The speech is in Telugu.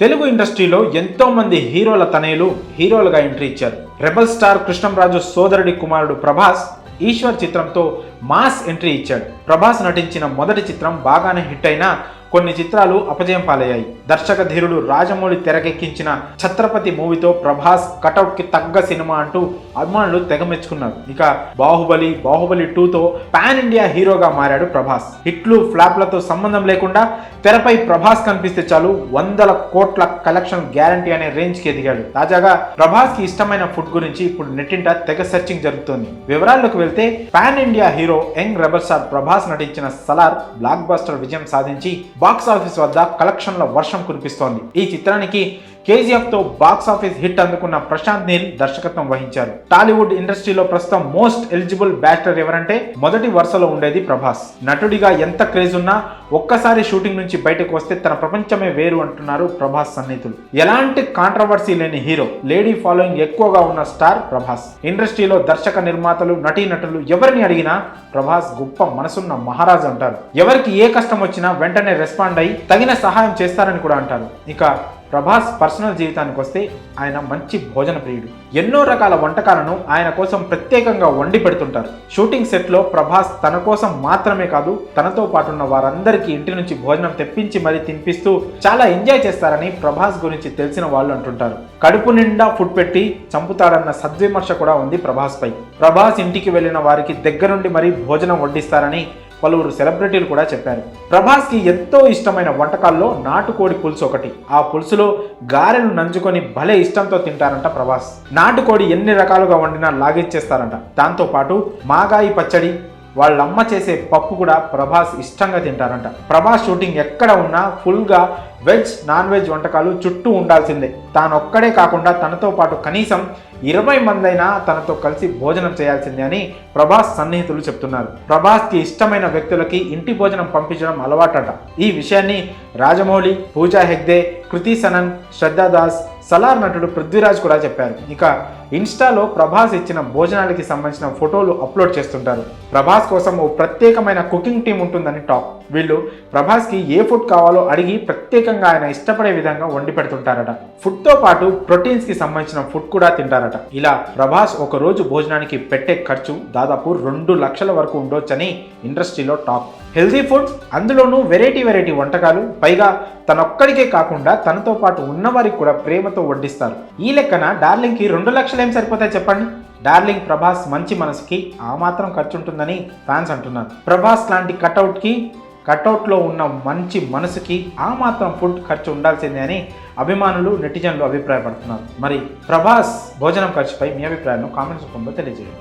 తెలుగు ఇండస్ట్రీలో ఎంతోమంది హీరోల తనయులు హీరోలుగా ఎంట్రీ ఇచ్చారు. రెబల్ స్టార్ కృష్ణంరాజు సోదరుడి కుమారుడు ప్రభాస్ ఈశ్వర్ చిత్రంతో మాస్ ఎంట్రీ ఇచ్చాడు. ప్రభాస్ నటించిన మొదటి చిత్రం బాగానే హిట్ అయినా కొన్ని చిత్రాలు అపజయం పాలయ్యాయి. దర్శక ధీరుడు రాజమౌళి తెరకెక్కించిన ఛత్రపతి మూవీతో ప్రభాస్ కటౌట్కి తగ్గ సినిమా అంటూ అభిమానులు తెగ మెచ్చుకున్నారు. ఇక బాహుబలి బాహుబలి టూతో పాన్ ఇండియా హీరోగా మారాడు ప్రభాస్. హిట్లు ఫ్లాప్లతో సంబంధం లేకుండా తెరపై ప్రభాస్ కనిపిస్తే చాలు వందల కోట్ల కలెక్షన్ గ్యారంటీ అనే రేంజ్కి ఎదిగాడు. తాజాగా ప్రభాస్కి ఇష్టమైన ఫుడ్ గురించి ఇప్పుడు నెట్టింట తెగ సెర్చింగ్ జరుగుతోంది. వివరాల్లోకి వెళ్తే pan India hero young rebel star Prabhas నటించిన సలార్ బ్లాక్ బస్టర్ విజయం సాధించి బాక్స్ ఆఫీస్ వద్ద కలెక్షన్ల వర్షం కురిపిస్తోంది. ఈ చిత్రానికి కేజీఎఫ్తో బాక్స్ ఆఫీస్ హిట్ అందుకున్న ప్రశాంత్ నీల్ దర్శకత్వం వహించారు. టాలీవుడ్ ఇండస్ట్రీలో ప్రస్తుతం మోస్ట్ ఎలిజిబుల్ బ్యాక్టర్ ఎవరంటే మొదటి వరుసలో ఉండేది ప్రభాస్. నటుడిగా ఎంత క్రేజ్ ఉన్నా ఒక్కసారి షూటింగ్ నుంచి బయటకు వస్తే తన ప్రపంచమే వేరు అంటున్నారు ప్రభాస్ సన్నిహితులు. ఎలాంటి కాంట్రవర్సీ లేని హీరో లేడీ ఫాలోయింగ్ ఎక్కువగా ఉన్న స్టార్ ప్రభాస్. ఇండస్ట్రీలో దర్శక నిర్మాతలు నటీనటులు ఎవరిని అడిగినా ప్రభాస్ గొప్ప మనసున్న మహారాజు అంటారు. ఎవరికి ఏ కష్టం వచ్చినా వెంటనే రెస్పాండ్ అయి తగిన సహాయం చేస్తారని కూడా అంటారు. ఇక ప్రభాస్ పర్సనల్ జీవితానికి వస్తే ఆయన మంచి భోజన ప్రియుడు. ఎన్నో రకాల వంటకాలను ఆయన కోసం ప్రత్యేకంగా వండి పెడుతుంటారు. షూటింగ్ సెట్లో ప్రభాస్ తన కోసం మాత్రమే కాదు తనతో పాటున్న వారందరికీ ఇంటి నుంచి భోజనం తెప్పించి మరీ తినిపిస్తూ చాలా ఎంజాయ్ చేస్తారని ప్రభాస్ గురించి తెలిసిన వాళ్ళు అంటుంటారు. కడుపు నిండా ఫుడ్ పెట్టి చంపుతాడన్న సద్విమర్శ కూడా ఉంది ప్రభాస్ పై ప్రభాస్ ఇంటికి వెళ్ళిన వారికి దగ్గరుండి మరీ భోజనం వడ్డిస్తారని పలువురు సెలబ్రిటీలు కూడా చెప్పారు. ప్రభాస్కి ఎంతో ఇష్టమైన వంటకాల్లో నాటుకోడి పులుసు ఒకటి. ఆ పులుసులో గారెలు నంజుకొని భలే ఇష్టంతో తింటారంట ప్రభాస్. నాటుకోడి ఎన్ని రకాలుగా వండినా లాగిచ్చేస్తారంట. దాంతోపాటు మాగాయి పచ్చడి వాళ్ళమ్మ చేసే పప్పు కూడా ప్రభాస్ ఇష్టంగా తింటారంట. ప్రభాస్ షూటింగ్ ఎక్కడ ఉన్నా ఫుల్గా వెజ్ నాన్ వెజ్ వంటకాలు చుట్టూ ఉండాల్సిందే. తాను ఒక్కడే కాకుండా తనతో పాటు కనీసం ఇరవై మందైనా తనతో కలిసి భోజనం చేయాల్సిందే అని ప్రభాస్ సన్నిహితులు చెప్తున్నారు. ప్రభాస్కి ఇష్టమైన వ్యక్తులకి ఇంటి భోజనం పంపించడం అలవాటట. ఈ విషయాన్ని రాజమౌళి పూజా హెగ్దే కృతి సనన్ శ్రద్ధాదాస్ సలార్ నటుడు పృథ్వీరాజ్ కూడా చెప్పారు. ఇక ఇన్స్టాలో ప్రభాస్ ఇచ్చిన భోజనాలకి సంబంధించిన ఫోటోలు అప్లోడ్ చేస్తుంటారు. ప్రభాస్ కోసం ఓ ప్రత్యేకమైన కుకింగ్ టీం ఉంటుందని టాక్. వీళ్ళు ప్రభాస్కి ఏ ఫుడ్ కావాలో అడిగి ప్రత్యేక ప్రత్యేకంగా ఆయన ఇష్టపడే విధంగా వండి పెడుతుంటారట. ఫుడ్తో పాటు ప్రోటీన్స్కి సంబంధించిన ఫుడ్ కూడా తింటారట. ఇలా ప్రభాస్ ఒక రోజు భోజనానికి పెట్టే ఖర్చు దాదాపు రెండు లక్షల వరకు ఉండొచ్చని ఇండస్ట్రీలో టాక్. హెల్దీ ఫుడ్ అందులోనూ వెరైటీ వెరైటీ వంటకాలు పైగా తనొక్కడికే కాకుండా తనతో పాటు ఉన్నవారికి కూడా ప్రేమతో వడ్డిస్తారు ఈ లెక్కన డార్లింగ్కి రెండు లక్షలు ఏం సరిపోతాయి చెప్పండి? డార్లింగ్ ప్రభాస్ మంచి మనసుకి ఆ మాత్రం ఖర్చు ఉంటుందని ఫ్యాన్స్ అంటున్నారు. ప్రభాస్ లాంటి కటౌట్కి కటౌట్లో ఉన్న మంచి మనసుకి ఆ మాత్రం ఫుడ్ ఖర్చు ఉండాల్సిందే అని అభిమానులు నెటిజన్లు అభిప్రాయపడుతున్నారు. మరి ప్రభాస్ భోజనం ఖర్చుపై మీ అభిప్రాయాలను కామెంట్స్ రూపంలో తెలియజేయండి.